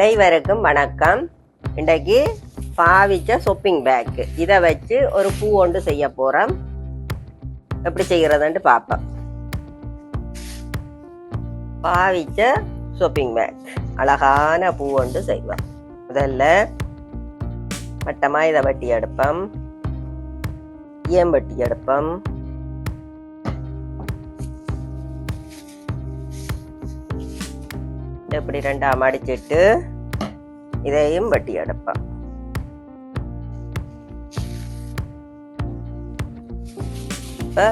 அனைவருக்கும் வணக்கம். இன்றைக்கு பாவிச்ச ஷொப்பிங் பேக்கு இதை வச்சு ஒரு பூ ஒன்று செய்ய போகிறோம் எப்படி செய்கிறதுன்ட்டு பார்ப்போம். பாவிச்ச ஷொப்பிங் பேக் அழகான பூ ஒன்று செய்வோம். முதல்ல வட்டமாக இதை வட்டி எடுப்போம். ஏம்பட்டி எடுப்போம்? இப்படி ரெண்டாக மடிச்சிட்டு இதையும் வட்டி எடுப்பேன் இப்போ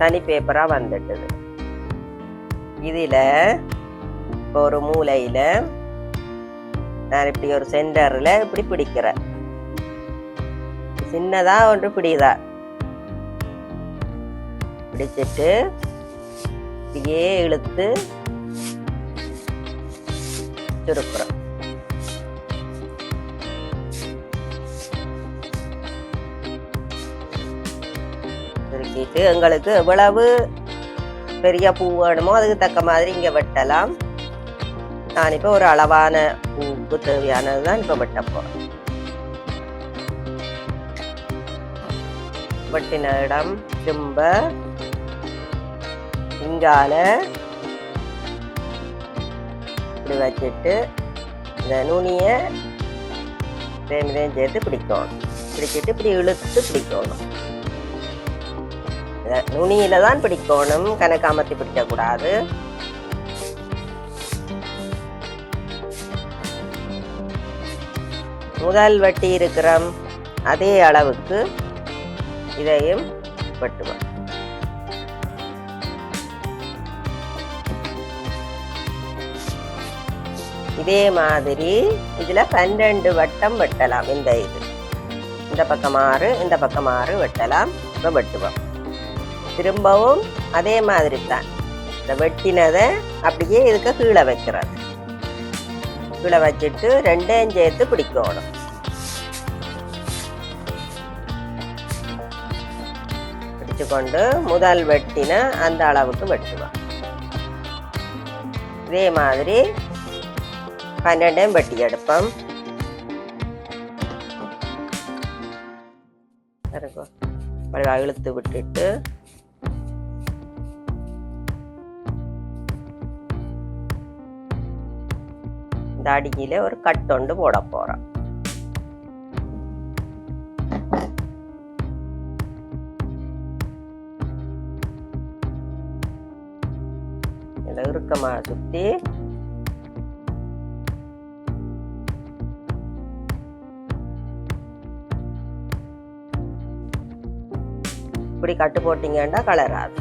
தனி பேப்பராக வந்துட்டுது. இதில் இப்போ ஒரு மூலையில் நான் இப்படி ஒரு சென்டரில் இப்படி பிடிக்கிறேன் சின்னதா ஒன்று பிடிதா. பிடிச்சிட்டு இப்படியே இழுத்து சுருக்குறோம் சுருக்கிட்டு எங்களுக்கு எவ்வளவு பெரிய பூ வேணுமோ அதுக்கு தக்க மாதிரி இங்கே வெட்டலாம். நான் இப்போ ஒரு அளவான பூவுக்கு தேவையானது தான் இப்போ வெட்ட போகிறேன் வெட்டின இடம் திரும்ப இங்கால இப்படி வச்சுட்டு இந்த நுனியை ரெண்டு ரெண்டு சேர்த்து பிடிக்கணும். பிடிச்சிட்டு இப்படி இழுத்து பிடிக்கணும். நுனியில தான் பிடிக்கணும். கணக்கு அமர்த்தி பிடிக்கக்கூடாது. முதல் வட்டி இருக்கிற அதே அளவுக்கு இதையும் வெட்டுவோம். இதே மாதிரி இதில் பன்னெண்டு வட்டம் வெட்டலாம். இந்த இது. இந்த பக்கம் ஆறு இந்த பக்கம் ஆறு வெட்டலாம். இப்போ வெட்டுவோம். திரும்பவும் அதே மாதிரி தான் இந்த வெட்டினதை அப்படியே இதுக்கு கீழே வைக்கிறது. கீழே வச்சுட்டு ரெண்டையும் சேர்த்து பிடிக்கணும். பிடிச்சுக்கொண்டு முதல் வெட்டின அந்த அளவுக்கு வெட்டுவோம். இதே மாதிரி പന്ത്രണ്ടും വെട്ടിയെടുപ്പം വളരെ ഇളുത്ത് വിട്ടിട്ട് இந்த அடியில ஒரு கட்டொண்டு போட போறோம் இதில் இறுக்கமாக சுற்றி இப்படி கட்டு போட்டீங்கன்னா கலராது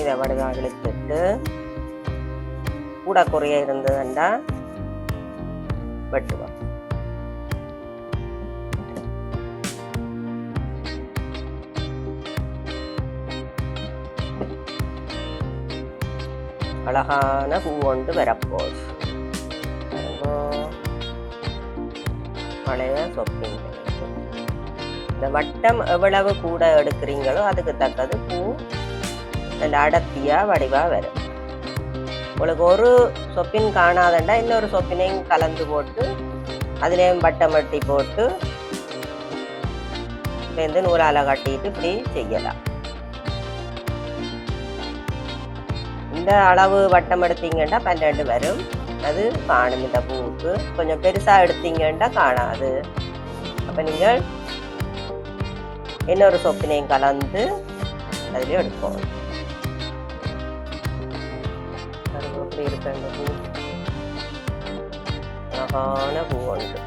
இதை வடிவா இழுத்துட்டு கூட குறைய இருந்ததுண்டா வெட்டுவோம். அழகான பூ ஒன்று வரப்போகுது. பழைய சொப்பிங் இந்த வட்டம் எவ்வளவு கூட எடுக்கிறீங்களோ அதுக்கு தக்கது பூ நல்ல அடர்த்தியாக வடிவாக வரும். உங்களுக்கு ஒரு சொப்பின் காணாதண்டா இன்னொரு சொப்பினையும் கலந்து போட்டு அதுலேயும் வட்டம் வட்டி போட்டு சேர்ந்து நூலால் கட்டிட்டு இப்படி செய்யலாம். இந்த அளவு வட்டம் எடுத்தீங்கன்னா பன்னெண்டு வரும். அது காணும் இந்த பூவுக்கு கொஞ்சம் பெருசாக எடுத்தீங்கன்னா காணாது அப்போ நீங்கள் இன்னொரு சொப்பினையும் கலந்து அதுலேயும் எடுப்போம் அப்படி இருக்கு அந்த பூ அழகான பூ ஒன்று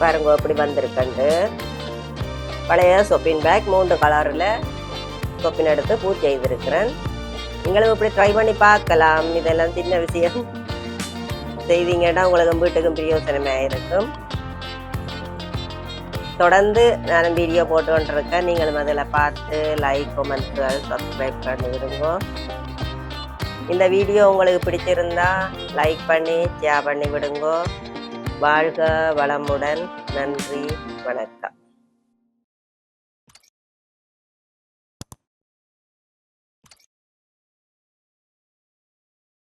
பாருங்க அப்படி வந்திருக்கண்டு பழைய சொப்பின் பேக் மூன்று கலரில் சொப்பின் எடுத்து பூ செய்திருக்கிறேன். நீங்களும் இப்படி ட்ரை பண்ணி பார்க்கலாம். இதெல்லாம் சின்ன விஷயம். செய்தீங்கன்னா உங்களுக்கு வீட்டுக்கும் பிரயோசனமாக இருக்கும். தொடர்ந்து நான் வீடியோ போட்டு கொண்டிருக்கேன். நீங்களும் அதில் பார்த்து லைக் கமெண்ட்ஸ் சப்ஸ்கிரைப் பண்ணி விடுங்க. இந்த வீடியோ உங்களுக்கு பிடிச்சிருந்தா லைக் பண்ணி ஷேர் பண்ணி விடுங்க. வாழ்க வளமுடன். நன்றி வணக்கம்.